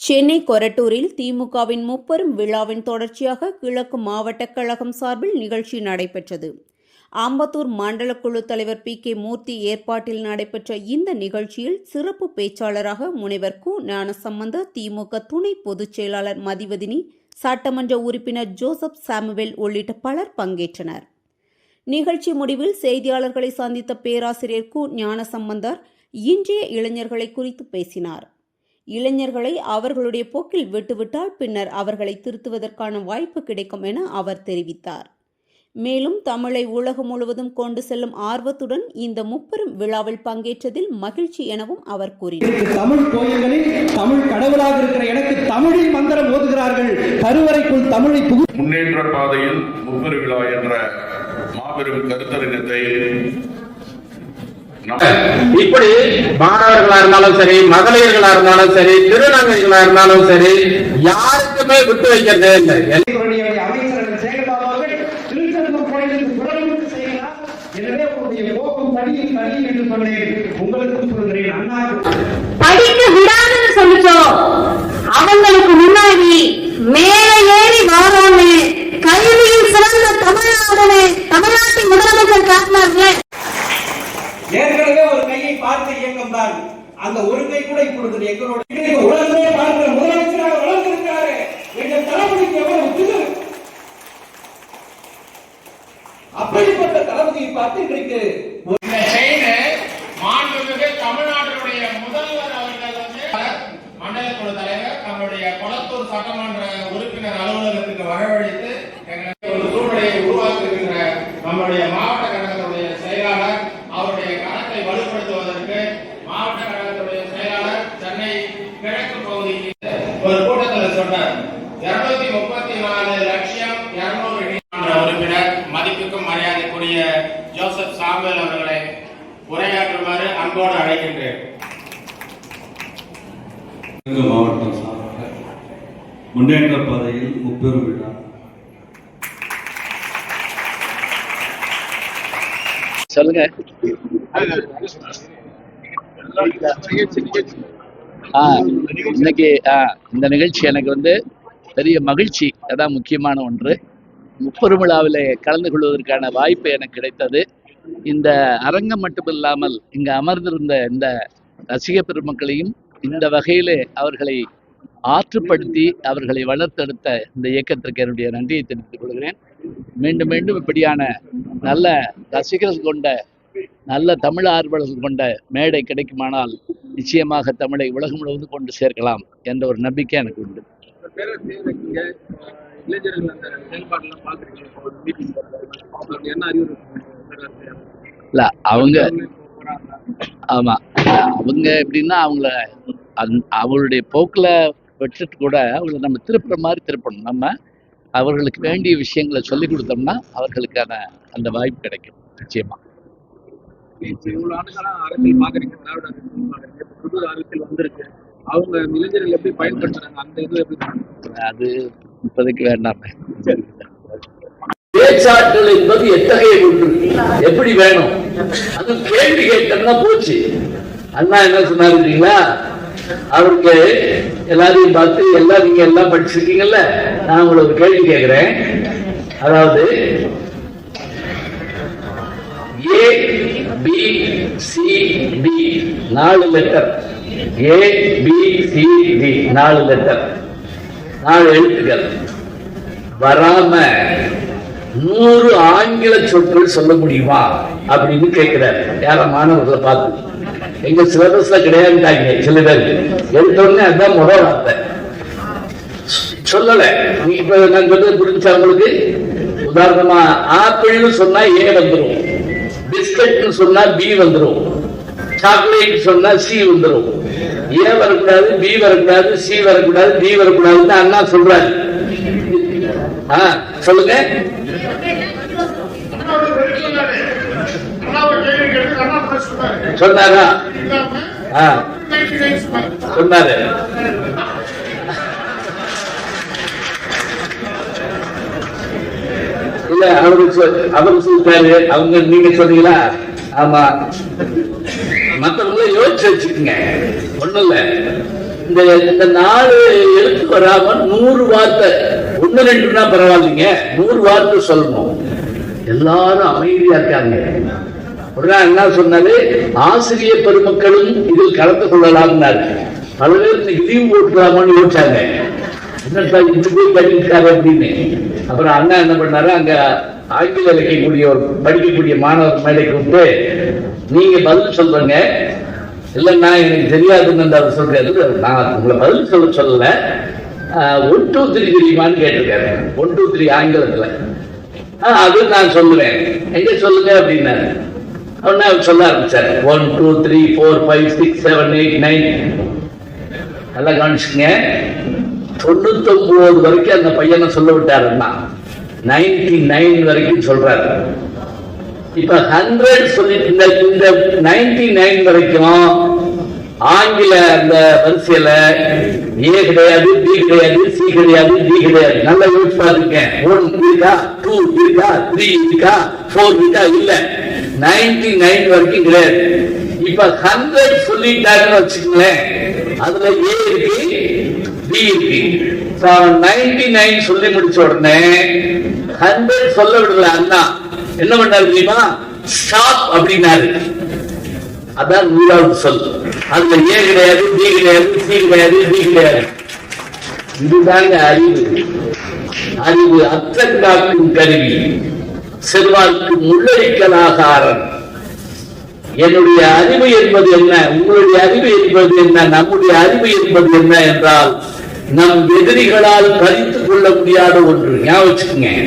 சென்னை கொரட்டூரில் திமுகவின் முப்பெரும் விழாவின் தொடர்ச்சியாக கிழக்கு மாவட்ட கழகம் சார்பில் நிகழ்ச்சி நடைபெற்றது. ஆம்பத்தூர் மண்டல குழு தலைவர் பி. கே. மூர்த்தி ஏற்பாட்டில் நடைபெற்ற இந்த நிகழ்ச்சியில் சிறப்பு பேச்சாளராக முனைவர் கு. ஞானசம்பந்த திமுக துணை பொதுச் செயலாளர் மதிவதினி சட்டமன்ற உறுப்பினர் ஜோசப் சாமுவேல் உள்ளிட்ட பலர் பங்கேற்றனர். நிகழ்ச்சி முடிவில் செய்தியாளர்களை சந்தித்த பேராசிரியர் கு. ஞானசம்பந்தர் இன்றைய இளைஞர்களை குறித்து பேசினார். இளைஞர்களை அவர்களுடைய போக்கில் விட்டுவிட்டால் பின்னர் அவர்களை திருத்துவதற்கான வாய்ப்பு கிடைக்கும் என அவர் தெரிவித்தார். மேலும் தமிழை உலகம் முழுவதும் கொண்டு செல்லும் ஆர்வத்துடன் இந்த முப்பெரும் விழாவில் பங்கேற்றதில் மகிழ்ச்சி எனவும் அவர் கூறினார். தமிழ் கோயில்களில் தமிழ் கடவுளாக இருக்கிற எனக்கு தமிழில் மந்திரம் ஓதுகிறார்கள். கருவறைக்குள் தமிழை முன்னேற்ற பாதையில் முப்பெரு விழா என்ற மாபெரும் கருத்தரங்கத்தை இப்படி மாணவர்களா இருந்தாலும் சரி மகளிர்களா இருந்தாலும் சரி திருநங்கைகளா இருந்தாலும் சரி யாருக்குமே விட்டு வைக்கிறதே இல்லை. இவருடைய அமைச்சர்கள் சேகர்பாபு அவர்கள் அந்த ஒரு கை கூட இப்பொழுது எங்களோட உலகமே பார்க்கிற முதலமைச்சராக வளர்ந்திருக்காரு எங்க தளபதிக்கு எவ்வளவு திரு அப்படிப்பட்ட தளபதியை பார்த்து இன்றைக்கு இந்த மாண்புமிகு தமிழ்நாட்டினுடைய முதல்வர் அவர்கள் வந்து மண்டல தலைவர் கொளத்தூர் சட்டமன்ற உறுப்பினர் அலுவலகத்துக்கு வரவழைத்து எங்களுக்கு ஒரு சூழ்நிலையை உருவாக்குகின்ற நம்முடைய மாவட்ட கழகத்துடைய செயலாளர் அவருடைய கணக்கை வலுப்படுத்துவதற்கு மாவட்ட கழகத்துடைய செயலாளர் சென்னை கிழக்கு பகுதியில் ஒரு கூட்டத்தில் சொன்னார் இருநூத்தி முப்பத்தி நாலு லட்சம் இருநூறு உறுப்பினர் மதிப்புக்கும் மரியாதைக்குரிய ஜோசப் சாமுவேல் அவர்களை உரையாற்றுமாறு அன்போடு அழைக்கின்றேன். மாவட்டம் சார்பாக முன்னேற்ற பாதையில் முப்பெரும் விழா. சொல்லுங்க. ஆ இன்னைக்கு இந்த நிகழ்ச்சி எனக்கு வந்து பெரிய மகிழ்ச்சி அதான் முக்கியமான ஒன்று. முப்பெருமிழாவில் கலந்து கொள்வதற்கான வாய்ப்பு எனக்கு கிடைத்தது. இந்த அரங்கம் மட்டுமில்லாமல் இங்கு அமர்ந்திருந்த இந்த ரசிக பெருமக்களையும் இந்த வகையிலே அவர்களை ஆற்றுப்படுத்தி அவர்களை வளர்த்தெடுத்த இந்த இயக்கத்திற்கு என்னுடைய நன்றியை தெரிவித்துக் கொள்கிறேன். மீண்டும் மீண்டும் இப்படியான நல்ல ரசிகர்கள் கொண்ட நல்ல தமிழ் ஆர்வலர்கள் கொண்ட மேடை கிடைக்குமானால் நிச்சயமாக தமிழை உலகம் முழுவதும் கொண்டு சேர்க்கலாம் என்ற ஒரு நம்பிக்கை எனக்கு உண்டு. இளைஞர்கள் அந்த செயல்பாடுலாம் அவங்களுக்கு என்ன அறிவுரை இல்ல அவங்க ஆமா. அவங்க எப்படின்னா அவங்கள அந் அவங்களுடைய போக்குல விட்டுட்டு கூட அவங்களை நம்ம திருப்புற மாதிரி திருப்பணும். நம்ம அவர்களுக்கு வேண்டிய விஷயங்களை சொல்லி கொடுத்தோம்னா அவர்களுக்கான அந்த வாய்ப்பு கிடைக்கும் நிச்சயமா. இவ்வளவு ஆண்டுகளா அரசியல் பாக்குறீங்க திராவிட அரசியல் புது அரசியல் வந்திருக்கு. அவங்க இளைஞர்கள் எப்படி பயன்படுத்துறாங்க? அந்த இது எப்படி அது இப்போதைக்கு வேண்டாமே. பேச்சாற்றல் என்பது எத்தகைய ஒன்று? எப்படி வேணும்? அது கேள்வி கேட்டோம்னா போச்சு. அண்ணா என்ன சொன்னாரு தெரியுங்களா அவருக்கு எல்லாரையும் பார்த்து எல்லாம் நீங்க எல்லாம் படிச்சிருக்கீங்கல்ல? நான் உங்களை ஒரு கேள்வி கேட்கிறேன் அதாவது ஏ பி சி டி நாலு letter A B C D நாலு லெட்டர் நாலு எழுத்துக்கள். வராம நூறு ஆங்கில சொற்கள் சொல்ல முடியுமா அப்படின்னு கேட்கிறார். யார மாணவர்களை பார்த்து. எங்க சிலபஸ்ல கிடையாதுட்டாங்க சில பேர். எடுத்தோடனே அதுதான் முதல் வார்த்தை. சொல்லல. நீ இப்ப நான் சொல்றது புரிஞ்சா உங்களுக்கு? உதாரணமா ஆப்பிள்னு சொன்னா ஏ வந்துரும். பிஸ்கட்னு சொன்னா பி வந்துரும். சாக்லேட் சொன்னா சி வந்துரும். ஏ வரக்கூடாது பி வரக்கூடாது சி வரக்கூடாது டி வரக்கூடாதுன்னு அண்ணா சொல்றாரு. சொல்லுங்க. சொன்னாரா? சொன்னாரு. இல்ல அவரு சொல்- அவரு சொல்லிட்டாரு. அவங்க நீங்க சொன்னீங்களா? ஆமா. மத்தவங்கள யோசிச்சு வச்சுக்கோங்க. ஒண்ணு இல்ல. இந்த இந்த நாலு எழுத்து வராம நூறு வார்த்தை. ஒண்ணு ரெண்டுனா பரவாயில்லைங்க. நூறு வார்த்தை சொல்லணும். எல்லாரும் அமைதியா இருக்காங்க. உடனே என்ன சொன்னாரு ஆசிரியர் பெருமக்களும் இதில் கலந்து கொள்ளலாம்னாரு. பல பேர் இன்னைக்கு லீவ் போட்டுக்கலாமான்னு யோசிச்சாங்க. என்னப்பா இது போய் பண்ணிருக்காரு அப்படின்னு. அப்புறம் அண்ணா என்ன பண்ணாரு? அங்க ஆங்கில இலக்கக்கூடிய ஒரு படிக்கக்கூடிய மாணவர் மேடை கூப்பிட்டு நீங்க பதில் சொல்றீங்க இல்லைன்னா எனக்கு தெரியாதுன்னு அவர் சொல்றாரு. நான் உங்களை பதில் சொல்ல சொல்லல. ஒன் டூ த்ரீ தெரியுமான்னு கேட்டிருக்காரு. ஒன் டூ த்ரீ ஆங்கிலத்துல. ஆ, அது நான் சொல்லுவேன். எங்க சொல்லுங்க? அப்படின்னாரு. உடனே அவர் சொல்ல ஆரம்பிச்சார். One two three four five six seven eight nine நல்லா கவனிச்சுங்க தொண்ணூத்தொன்பது வரைக்கும் அந்த பையனை சொல்ல விட்டாருன்னா நைன்டி நைன் வரைக்கும் சொல்றாரு. இப்ப ஹண்ட்ரட் சொல்லி இந்த இந்த நைன்டி நைன் வரைக்கும் ஆங்கில அந்த வரிசையில ஏ கிடையாது பி கிடையாது சி கிடையாது டி கிடையாது. நல்லா யோசிச்சு பாத்துருக்கேன் ஒன் இருக்கா டூ இருக்கா த்ரீ இருக்கா ஃபோர் இருக்கா இல்ல. நைன்டி நைன் வரைக்கும் கிடையாது. இப்ப ஹண்ட்ரட் சொல்லிட்டாருன்னு வச்சுக்கோங்களேன். அதுல ஏ இருக்கு நைன்டி நைன் சொல்லி முடிச்ச உடனே ஹண்ட்ரட் சொல்ல விடல அண்ணா. என்ன பண்ணாரு தெரியுமா? ஸ்டாப் அப்படின்னாரு. அதான் நூறாவது சொல். அதுல ஏ கிடையாது பி கிடையாது சி கிடையாது டி கிடையாது. இதுதாங்க அறிவு. அறிவு அத்தங்காக்கும் கருவி. செல்வாக்கு முள்ளடிக்கலாகாரன் என்னுடைய அறிவு என்பது என்ன? உங்களுடைய அறிவு என்பது என்ன? நம்முடைய அறிவு என்பது என்ன என்றால் நம் எதிரிகளால் கழித்துக் கொள்ள முடியாத ஒன்று. ஞாபகம் வச்சுக்கோங்க.